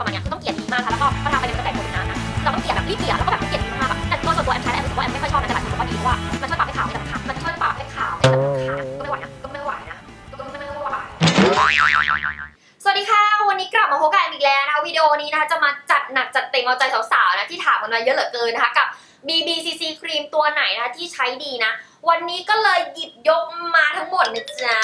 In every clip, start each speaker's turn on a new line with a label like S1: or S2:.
S1: ประมาณเนี้ยคือต้องเกลี่ยดีมากนะคะแล้วก็พอทาไปเนี่ยมันจะแตกตัวเป็นน้ำนะเราต้องเกลี่ยแบบรีบเกลี่ยแล้วก็แบบเกลี่ยดีมากๆอะแต่โดยส่วนตัวแอมใช้แล้วแอมรู้สึกว่าแอมไม่ค่อยชอบนะแต่หลายคนบอกว่าดีเพราะว่ามันช่วยปรับให้ขาวแต่มันขาวมันช่วยปรับให้ขาวแต่มันขาวก็ไม่ไหวนะก็ไม่ไหวนะก็ไม่ไหวสวัสดีค่ะ วันนี้กลับมาพบกันอีกแล้วนะคะวิดีโอนี้นะคะจะมาจัดหนักจัดเต็มเอาใจสาวๆนะที่ถามกันมาเยอะเหลือเกินนะคะกับ BBCC ครีมตัวไหนนะคะที่ใช้ดีนะ วันนี้ก็เลยหยิบยกมาทั้งหมดนะจ๊ะ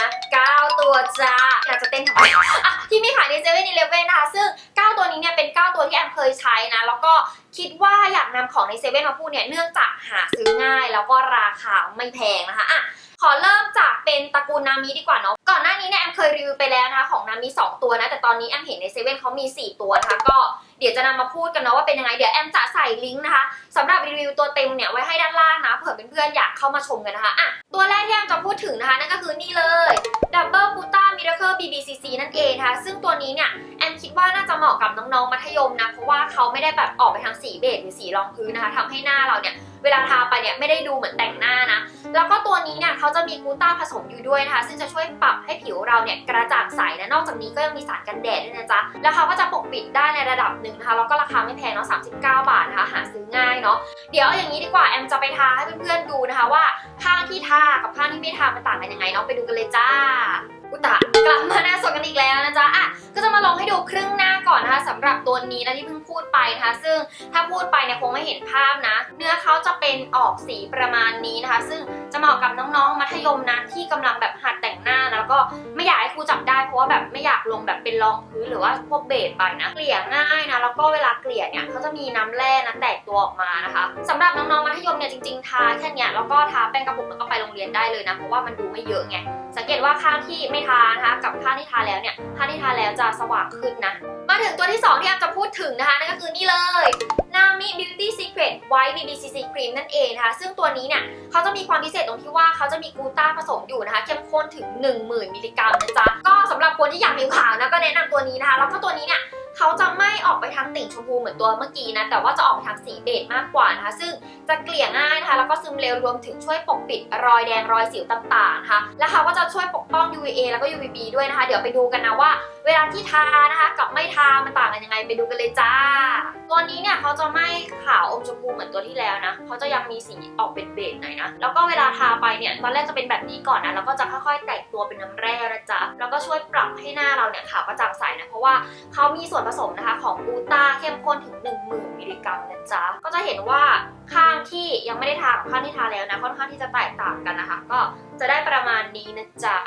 S1: 9ตัวจ้าอยากจะเต้นทำไมอะที่มีขายในเซเว่นอีเลฟเว่นนะคะ ซึ่ง 9 ตัวนี้เนี่ยเป็น 9 ตัวที่แอมเคยใช้นะ แล้วก็คิดว่าอยากนำของในเซเว่นมาพูดเนี่ย เนื่องจากหาซื้อง่ายแล้วก็ราคาไม่แพงนะคะอะขอเริ่มจากเป็นตระกูลนามิดีกว่าเนาะก่อนหน้านี้เนี่ยแอมเคยรีวิวไปแล้วนะคะของนามิ2ตัวนะแต่ตอนนี้แอมเห็นในเซเว่นเขามี 4 ตัวนะคะก็เดี๋ยวจะนำมาพูดกันเนาะว่าเป็นยังไงเดี๋ยวแอมจะใส่ลิงก์นะคะสำหรับรีวิวตัวเต็มเนี่ยไว้ให้ด้านล่างนะเผื่อเพื่อนๆอยากเข้ามาชมกันนะคะอะตัวแรกที่แอมจะพูดถึงนะคะนั่นก็คือนี่เลย Double Buta Miracle BBCC นั่นเองนะคะซึ่งตัวนี้เนี่ยแอมคิดว่าน่าจะเหมาะกับน้องๆมัธยมนะเพราะว่าเขาไม่ได้แบบออกไปทางสีเบจหรือสีรองพื้นนะคะทำให้หน้าเราเนี่ยเวลาทาไปเนี่ยไม่ได้ดูเหมือนแต่งหน้านะ แล้วก็ตัวนี้เนี่ยเขาจะมีกูต้าผสมอยู่ด้วยนะคะ ซึ่งจะช่วยปรับให้ผิวเราเนี่ยกระจ่างใสนะ นอกจากนี้ก็ยังมีสารกันแดดด้วยนะจ๊ะ แล้วเขาก็จะปกปิดได้ในระดับหนึ่งนะคะ แล้วก็ราคาไม่แพงเนาะ39 บาทนะคะ หาซื้อง่ายเนาะ เดี๋ยวอย่างนี้ดีกว่าแอมจะไปทาให้เพื่อนๆดูนะคะว่าข้างที่ทากับข้างที่ไม่ทามันต่างกันยังไงเนาะ ไปดูกันเลยจ้า อุตะกลับมาหน้าสดกันอีกแล้วนะจ๊ะอะก็จะมาลองให้ดูครึ่งหน้าก่อนนะคะสำหรับตัวนี้นะที่เพิ่งพูดไปนะคะ ซึ่งถ้าพูดไปเนี่ยคงไม่เห็นภาพนะ เนื้อเขาจะเป็นออกสีประมาณนี้นะคะ ซึ่งจะเหมาะกับน้องๆ มัธยมนะที่กำลังแบบหัดแต่งหน้านะแล้วก็ไม่อยากให้ครูจับได้เพราะว่าแบบไม่อยากลงแบบเป็นรองพื้นหรือว่าพวกเบสไปนะเกลี่ยง่ายนะแล้วก็เวลาเกลี่ยเนี่ยเขาจะมีน้ำแร่นะแตกตัวออกมานะคะสำหรับน้องๆมัธยมเนี่ยจริงๆทาแค่เนี้ยแล้วก็ทาแป้งกระปุกแล้วก็ไปโรงเรียนได้เลยนะเพราะว่ามันดูไม่เยอะไง สังเกตว่าข้างที่ไม่ทานะคะกับข้างที่ทาแล้วเนี่ยข้างที่ทาแล้วจะสว่างขึ้นนะ มาถึงตัวที่ 2 ที่แอมจะพูดถึงนะคะนั่นก็คือนี่เลย Nami Beauty Secret White BBCC Cream นั่นเองนะคะ ซึ่งตัวนี้เนี่ยเขาจะมีความพิเศษตรงที่ว่าเขาจะมีกูต้าผสมอยู่นะคะเข้มข้นถึง 10,000 มิลลิกรัมนะจ๊ะก็สำหรับคนที่อยากผิวขาวนะก็แนะนำตัวนี้นะคะแล้วก็ตัวนี้เนี่ย เขาจะไม่ออกไปทางติ่งชมพูเหมือนตัวเมื่อกี้นะ แต่ว่าจะออกทางสีเบจมากกว่านะคะ ซึ่งจะเกลี่ยง่ายนะคะ แล้วก็ซึมเร็วรวมถึงช่วยปกปิดรอยแดงรอยสิวต่างๆนะคะ แล้วเขาก็จะช่วยปกป้อง UVA แล้วก็ UVB ด้วยนะคะ เดี๋ยวไปดูกันนะว่า เวลาที่ทานะคะกับไม่ทา มันต่างกันยังไงไปดูกันเลยจ้า ตัวนี้เนี่ยเขาจะไม่ขาวอมชมพูเหมือนตัวที่แล้วนะ เขาจะยังมีสีออกเป็นเบจหน่อยนะ แล้วก็เวลาทาไปเนี่ย ตอนแรกจะเป็นแบบนี้ก่อนนะ แล้วก็จะค่อยๆ แตกตัวเป็นน้ำแร่นะจ๊ะ แล้วก็ช่วยปรับให้หน้าเราเนี่ยขาวกระจ่างใสนะ เพราะว่าเขามีส่วนผสมนะคะของกูต้าเข้มข้นถึง 10,000 มิลลิกรัมนะจ๊ะ ก็จะเห็นว่าข้างที่ยังไม่ได้ทากับข้างที่ทาแล้วนะค่อนข้างที่จะแตกต่างกันนะคะ ก็จะได้ประมาณนี้นะจ๊ะ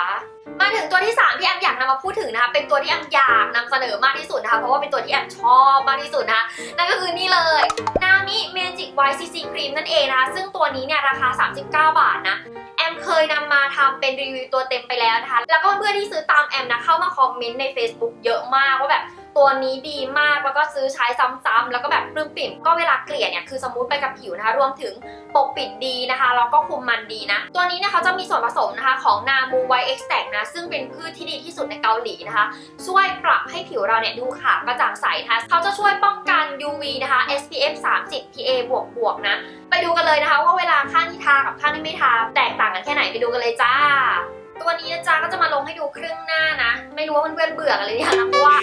S1: มาถึงตัวที่ 3 ที่แอมอยากนำมาพูดถึงนะคะเป็นตัวที่แอมอยากนำเสนอมากที่สุดนะคะเพราะว่าเป็นตัวที่แอมชอบมากที่สุดนะคะนั่นก็คือนี่เลย Nami Magic White CC Cream นั่นเองนะคะซึ่งตัวนี้เนี่ยราคา 39 บาทนะแอมเคยนำมาทำเป็นรีวิวตัวเต็มไปแล้วนะคะ แล้วก็เพื่อนที่ซื้อตามแอมนะเข้ามาคอมเมนต์ใน Facebook เยอะมากว่าแบบ ตัวนี้ดีมากแล้วก็ซื้อใช้ซ้ำๆแล้วก็แบบปลื้มปิ่มก็เวลาเกลี่ยเนี่ยคือสมูทไปกับผิวนะคะ รวมถึงปกปิดดีนะคะแล้วก็คุมมันดีนะ ตัวนี้เนี่ยเขาจะมีส่วนผสมนะคะของนามูไวเอ็กซ์แทนะซึ่งเป็นพืชที่ดีที่สุดในเกาหลีนะคะ ช่วยปรับให้ผิวเราเนี่ยดูขาวกระจ่างใสนะคะเขาจะช่วยป้องกัน UV นะคะ SPF 30 PA บวกบวกนะ ไปดูกันเลยนะคะว่าเวลาข้างที่ทากับข้างที่ไม่ทาแตกต่างกันแค่ไหนไปดูกันเลยจ้า ตัวนี้นะจ๊ะก็จะมาลงให้ดูครึ่งหน้านะ ไม่รู้ว่าเพื่อนๆเบื่อกันเลยยังนะเพราะว่า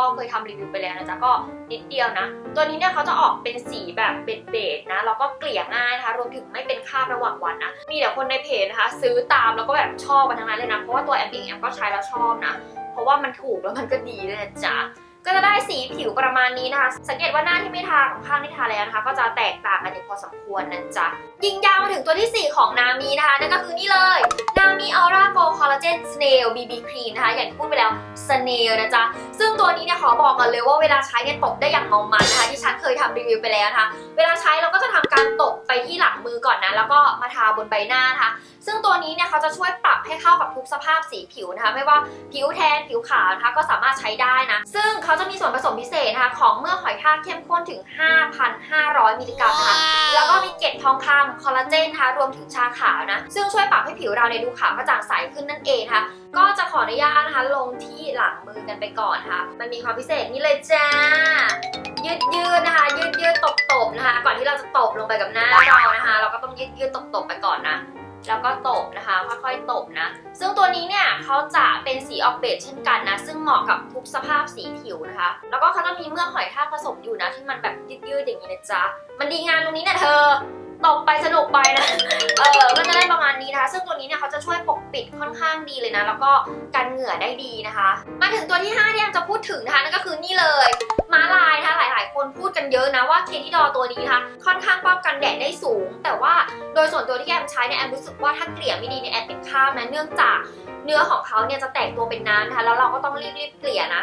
S1: ก็เคยทำรีวิวไปแล้วนะจ๊ะก็นิดเดียวนะ ตัวนี้เนี่ยเขาจะออกเป็นสีแบบเบจๆนะแล้วก็เกลี่ยง่ายนะคะรวมถึงไม่เป็นคราบระหว่างวันนะมีแต่คนในเพจนะคะ ซื้อตามแล้วก็แบบชอบกันทั้งนั้นเลยนะเพราะว่าตัวแอมเองแอมก็ใช้แล้วชอบนะ เพราะว่ามันถูกแล้วมันก็ดีเลยนะจ๊ะ ก็จะได้สีผิวประมาณนี้นะคะ สังเกตว่าหน้าที่ไม่ทากับข้างที่ทาแล้วนะคะ ก็จะแตกต่างกันอยู่พอสมควรนะจ๊ะยิงยาวมาถึงตัวที่ 4 ของนามีนะคะ นั่นก็คือนี่เลยนามีอัลราโกคอลลาเจนสเนลบีบีครีมนะคะ อย่างที่พูดไปแล้วสเนลนะจ๊ะ ซึ่งตัวนี้เนี่ยขอบอกกันเลยว่าเวลาใช้เนี่ยตบได้อย่างเมามันนะคะ ที่ฉันเคยทำรีวิวไปแล้วนะคะ เวลาใช้เราก็จะทำการตบไปที่หลังมือก่อนนะ แล้วก็มาทาบนใบหน้านะคะ ซึ่งตัวนี้เนี่ยเขาจะช่วยปรับให้เข้ากับทุกสภาพสีผิวนะคะ ไม่ว่าผิวแทนผิวขาวนะคะก็สามารถใช้ได้นะ ซึ่งเขาจะมีส่วนผสมพิเศษนะคะของเมื่อกหอยทากเข้มข้นถึง 5,500 มิลลิกรัมนะคะ แล้วก็มีเกล็ดทองคำคอลลาเจนนะคะรวมถึงชาขาวนะ ซึ่งช่วยปรับให้ผิวเราเนี่ยดูขาวกระจ่างใสขึ้นนั่นเองนะคะก็จะขออนุญาตนะคะลงที่หลังมือกันไปก่อนนะคะมันมีความพิเศษนี่เลยจ้า ยืดยืดๆนะคะยืดยืดตบตบๆนะคะ ก่อนที่เราจะตบลงไปกับหน้าเรานะคะ เราก็ต้องยืดยืดตบตบๆไปก่อนนะ แล้วก็ตบนะคะค่อยๆตบนะ ซึ่งตัวนี้เนี่ยเขาจะเป็นสีออกเบจเช่นกันนะ ซึ่งเหมาะกับทุกสภาพสีผิวนะคะ แล้วก็เขาจะมีเมือกหอยทากผสมอยู่นะที่มันแบบยืดๆอย่างนี้นะจ๊ะมันดีงานตรงนี้นะเธอ ตบไปสนุกไปนะ เออก็จะได้ประมาณนี้นะคะ ซึ่งตัวนี้เนี่ยเขาจะช่วยปกปิดค่อนข้างดีเลยนะ แล้วก็กันเหงื่อได้ดีนะคะ มาถึงตัวที่ 5 ที่แอมจะพูดถึงนะคะนั่นก็คือนี่เลยม้าลายนะคะหลาย ๆ คนพูดกันเยอะนะว่าเคที่ดอตัวนี้นะคะค่อนข้างป้องกันแดดได้สูง แต่ว่าโดยส่วนตัวที่แอมใช้เนี่ยแอมรู้สึกว่าถ้าเกลี่ยไม่ดีเนี่ยแอมเป็นข้ามนะเนื่องจากเนื้อของเขาเนี่ยจะแตกตัวเป็นน้ำนะคะแล้วเราก็ต้องรีบๆเกลี่ยนะ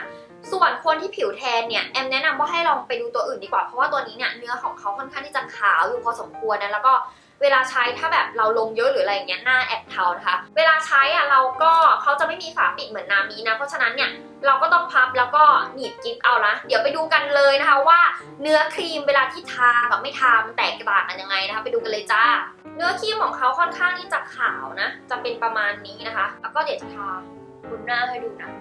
S1: ส่วนคนที่ผิวแทนเนี่ยแอมแนะนำว่าให้ลองไปดูตัวอื่นดีกว่า เพราะว่าตัวนี้เนี่ยเนื้อของเขาค่อนข้างที่จะขาวอยู่พอสมควรนะแล้วก็เวลาใช้ถ้าแบบเราลงเยอะหรืออะไรอย่างเงี้ยหน้าแอบเทานะคะ เวลาใช้อะเราก็เขาจะไม่มีฝาปิดเหมือนนามีนะ เพราะฉะนั้นเนี่ยเราก็ต้องพับแล้วก็หนีบกิ๊บเอานะ เดี๋ยวไปดูกันเลยนะคะว่าเนื้อครีมเวลาที่ทากับไม่ทา มันแตกต่างกันยังไงนะคะ ไปดูกันเลยจ้า เนื้อครีมของเขาค่อนข้างที่จะขาวนะ จะเป็นประมาณนี้นะคะ แล้วก็เดี๋ยวจะทาบนหน้าให้ดูนะ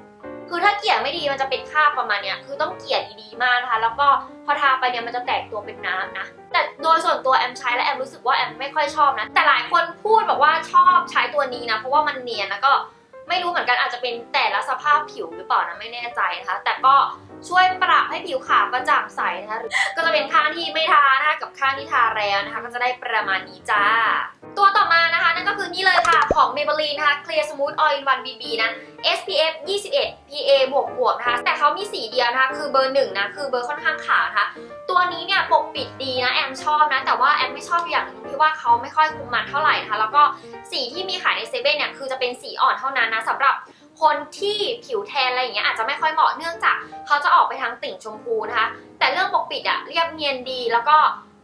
S1: คือถ้าเกลี่ยไม่ดีมันจะเป็นคราบประมาณเนี้ยคือต้องเกลี่ยดีๆมากนะคะแล้วก็พอทาไปเนี่ยมันจะแตกตัวเป็นน้ำนะ แต่โดยส่วนตัวแอมใช้แล้วแอมรู้สึกว่าแอมไม่ค่อยชอบนะ แต่หลายคนพูดบอกว่าชอบใช้ตัวนี้นะ เพราะว่ามันเนียนแล้วก็ไม่รู้เหมือนกันอาจจะเป็นแต่ละสภาพผิวหรือเปล่านะไม่แน่ใจนะคะ แต่ก็ ช่วยปรับให้ผิวขาวกระจ่างใสนะคะก็จะเป็นข้างที่ไม่ทานะคะกับข้างที่ทาแล้วนะคะ ก็จะได้ประมาณนี้จ้า ตัวต่อมานะคะนั่นก็คือนี่เลยค่ะของ Maybelline นะคะ Clear Smooth All in One BB นะ SPF 21 PA บวกบวกนะคะ แต่เขามีสีเดียวนะคะ คือเบอร์หนึ่งนะ คือเบอร์ค่อนข้างขาวนะคะ ตัวนี้เนี่ยปกปิดดีนะ แอมชอบนะ แต่ว่าแอมไม่ชอบอย่างหนึงที่ว่าเขาไม่ค่อยคุมมันเท่าไหร่นะคะ แล้วก็สีที่มีขายในเซเว่นเนี่ย คือจะเป็นสีอ่อนเท่านั้นนะสำหรับ คนที่ผิวแทนอะไรอย่างเงี้ยอาจจะไม่ค่อยเหมาะเนื่องจากเขาจะออกไปทางติ่งชมพูนะคะ แต่เรื่องปกปิดอะเรียบเนียนดีแล้วก็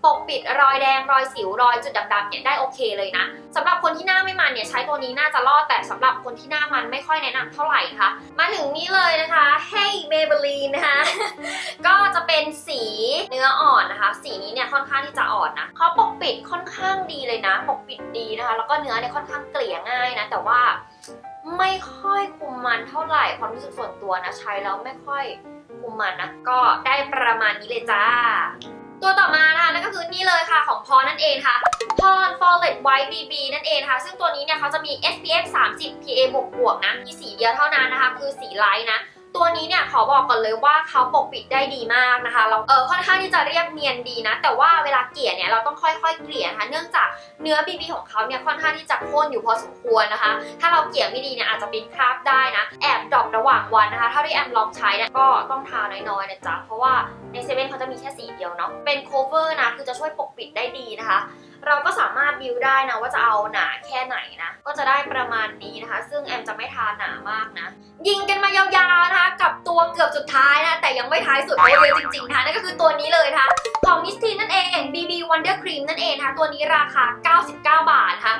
S1: ปกปิดรอยแดงรอยสิวรอยจุดดำๆเนี่ยได้โอเคเลยนะสำหรับคนที่หน้าไม่มันเนี่ยใช้ตัวนี้น่าจะรอดแต่สำหรับคนที่หน้ามันไม่ค่อยแนะนำเท่าไหร่นะคะมาถึงนี่เลยนะคะ Hey Maybelline นะคะ ก็จะเป็นสีเนื้ออ่อนนะคะ สีนี้เนี่ยค่อนข้างที่จะอ่อนนะเขาปกปิดค่อนข้างดีเลยนะ ปกปิดดีนะคะ แล้วก็เนื้อเนี่ยค่อนข้างเกลี่ยง่ายนะแต่ว่า ไม่ค่อยคุมมันเท่าไหร่ความรู้สึกส่วนตัวนะใช้แล้วไม่ค่อยคุมมันนะก็ได้ประมาณนี้เลยจ้า ตัวต่อมานะคะนั่นก็คือนี่เลยค่ะของพอนั่นเองค่ะพอน Flawless White BB นั่นเองค่ะซึ่งตัวนี้เนี่ยเขาจะมี SPF 30 PA บวกบวกๆนะมีสีเดียวเท่านั้นนะคะ คือสีไลท์นะ ตัวนี้เนี่ยขอบอกก่อนเลยว่าเขาปกปิดได้ดีมากนะคะเราเออค่อนข้างที่จะเรียบเนียนดีนะ แต่ว่าเวลาเกลี่ยเนี่ยเราต้องค่อยๆเกลี่ยนะคะเนื่องจากเนื้อ BB ของเขาเนี่ยค่อนข้างที่จะข้นอยู่พอสมควรนะคะ ถ้าเราเกลี่ยไม่ดีเนี่ยอาจจะเป็นคราบได้นะ แอบดรอประหว่างวันนะคะเท่าที่แอมลองใช้เนี่ยก็ต้องทาน้อยๆนะจ๊ะเพราะว่าในเซเว่นเขาจะมีแค่สีเดียวเนาะเป็นโคเวอร์นะคือจะช่วยปกปิดได้ดีนะคะ เราก็สามารถบิวได้นะว่าจะเอาหนาแค่ไหนนะ ก็จะได้ประมาณนี้นะคะ ซึ่งแอมจะไม่ทาหนามากนะ ยิงกันมายาวๆนะคะ กับตัวเกือบสุดท้ายนะ แต่ยังไม่ท้ายสุดเลยจริงๆนะคะนั่นก็คือตัวนี้เลยนะคะของมิสทีนนั่นเอง BB Wonder Cream นั่นเองนะคะตัวนี้ราคา 99 บาทนะคะ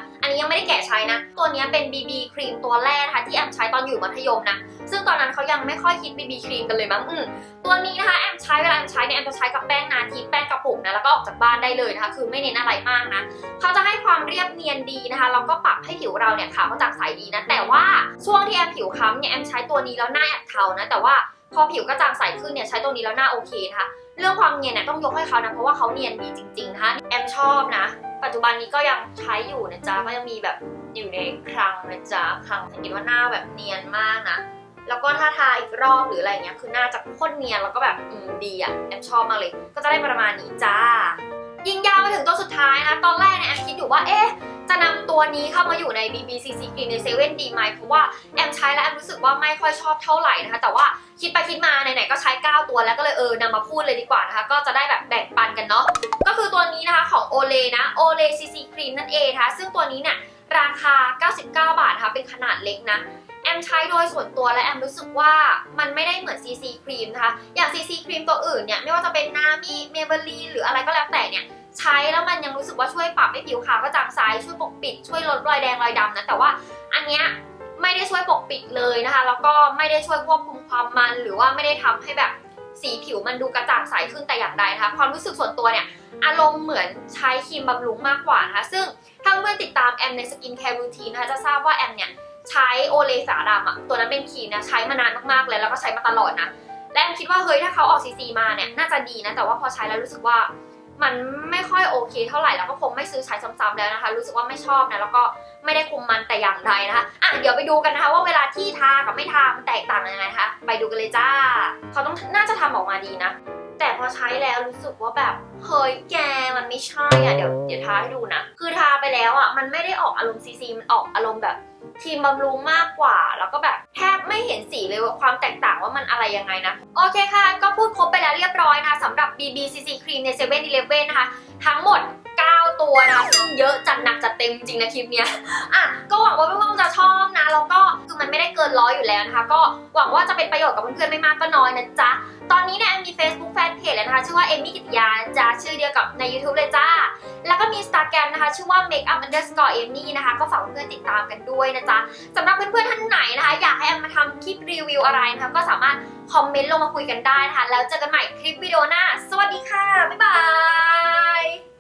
S1: นนี้ยังไม่ได้แกะใช้นะ ตัวนี้เป็น BB ครีมตัวแรกนะคะที่แอมใช้ตอนอยู่มัธยมนะ ซึ่งตอนนั้นเขายังไม่ค่อยคิด BB ครีมกันเลยมั้ง อืมตัวนี้นะคะแอมใช้เวลาแอมใช้เนี่ยแอมจะใช้กับแป้งนาทีแป้งกระปุกนะแล้วก็ออกจากบ้านได้เลยนะคะ คือไม่เน้นอะไรมากนะเขาจะให้ความเรียบเนียนดีนะคะแล้วก็ปรับให้ผิวเราเนี่ยขาวกระจ่างใสดีนะ แต่ว่าช่วงที่แอมผิวค้ำเนี่ยแอมใช้ตัวนี้แล้วหน้าแอบเทานะแต่ว่าพอผิวกระจ่างใสขึ้นเนี่ยใช้ตัวนี้แล้วหน้าโอเคนะคะเรื่องความเนียนเนี่ยต้องยกให้เขานะเพราะว่าเขาเนียนดีจริงๆนะคะแอมชอบนะ ปัจจุบันนี้ก็ยังใช้อยู่นะจ๊ะก็ยังมีแบบอยู่ในคลังนะจ๊ะคลังเห็นว่าหน้าแบบเนียนมากนะแล้วก็ถ้าทาอีกรอบหรืออะไรเงี้ยคือหน้าจะข้นเนียนแล้วก็แบบอืมดีอะแอมชอบมากเลย ก็จะได้ประมาณนี้จ้ายิงยาวมาถึงตัวสุดท้ายนะ ตอนแรกเนี่ยแอมคิดอยู่ว่าเอ๊ะ จะนำตัวนี้เข้ามาอยู่ใน BBCC Green ในเซเว่นดีไหมเพราะว่าแอมใช้แล้วแอมรู้สึกว่าไม่ค่อยชอบเท่าไหร่นะคะ แต่ว่าคิดไปคิดมาไหนๆก็ใช้ 9 ตัวแล้วก็เลยเออนำมาพูดเลยดีกว่านะคะ ก็จะได้แบบแบ่งปันกันเนาะก็คือตัวนี้นะคะของ Olay นะ Olay CC Cream นั่นเองนะคะซึ่งตัวนี้เนี่ยราคา 99 บาทนะคะเป็นขนาดเล็กนะแอมใช้โดยส่วนตัวและแอมรู้สึกว่ามันไม่ได้เหมือน CC ครีมนะคะ อย่าง CC ครีมตัวอื่นเนี่ยไม่ว่าจะเป็นนามิเมเบลีหรืออะไรก็แล้วแต่เนี่ย ใช้แล้วมันยังรู้สึกว่าช่วยปรับให้ผิวขาวกระจ่างใสช่วยปกปิด ช่วยลดรอยแดงรอยดำนะแต่ว่าอันเนี้ยไม่ได้ช่วยปกปิดเลยนะคะแล้วก็ไม่ได้ช่วยควบคุมความมันหรือว่าไม่ได้ทำให้แบบสีผิวมันดูกระจ่างใสขึ้นแต่อย่างใดนะคะความรู้สึกส่วนตัวเนี่ยอารมณ์เหมือนใช้ครีมบำรุงมากกว่านะคะซึ่งถ้าเพื่อนติดตามแอมในสกินแคร์รูทีนนะคะจะทราบว่าแอมเนี่ยใช้โอเลฝาดำอะตัวนั้นเป็นครีมนะใช้มานานมากๆเลยแล้วก็ใช้มาตลอดนะและแอมคิดว่าเฮ้ยถ้าเขาออกซีซีมาเนี่ยน่าจะดีนะแต่ว่าพอใช้แล้วรู้สึกว่า มันไม่ค่อยโอเคเท่าไหร่แล้วก็คงไม่ซื้อใช้ซ้ำๆแล้วนะคะ รู้สึกว่าไม่ชอบนะแล้วก็ไม่ได้คุมมันแต่อย่างใดนะคะอะเดี๋ยวไปดูกันนะคะ ว่าเวลาที่ทากับไม่ทามันแตกต่างยังไงนะคะ ไปดูกันเลยจ้า เขาต้องน่าจะทำออกมาดีนะ แต่พอใช้แล้วรู้สึกว่าแบบเฮ้ยแกมันไม่ใช่อะเดี๋ยวเดี๋ยวทาให้ดูนะ คือทาไปแล้วอะมันไม่ได้ออกอารมณ์ซีซีมันออกอารมณ์แบบครีมบำรุงมากกว่า แล้วก็แบบแทบไม่เห็นสีเลยว่าความแตกต่างว่ามันอะไรยังไงนะ โอเคค่ะ ก็พูดครบไปแล้วเรียบร้อยนะคะสำหรับ BBCC ครีมใน7 e เ e ่ e อนะคะ ทั้งหมด 9 ตัวนะคะซึ่งเยอะจัดหนักจัดเต็มจริงๆนะคลิปเนี้ยอะก็หวังว่าเพื่อนๆจะชอบนะ แล้วก็คือมันไม่ได้เกินร้อยอยู่แล้วนะคะ ก็หวังว่าจะเป็นประโยชน์กับเพื่อนๆไม่มากก็น้อยนะจ๊ะตอนนี้เนี่ ยแอมมี Facebook Fanpage แล้วนะคะชื่อว่าเอมี่กิตยานะจ้าชื่อเดียวกับใน YouTube เลยจ้า แล้วก็มี Instagram นะคะชื่อว่า makeup underscore amy นะคะก็ฝากเพื่อนติดตามกันด้วยนะจ๊ะสำหรับเพื่อนๆท่านไหนนะคะ อยากให้แอมมาทำคลิปรีวิวอะไรนะคะก็สามารถคอมเมนต์ลงมาคุยกันได้นะคะแล้วเจอกันใหม่คลิปวิดีโอหน้า สวัสดีค่ะ บ๊ายบาย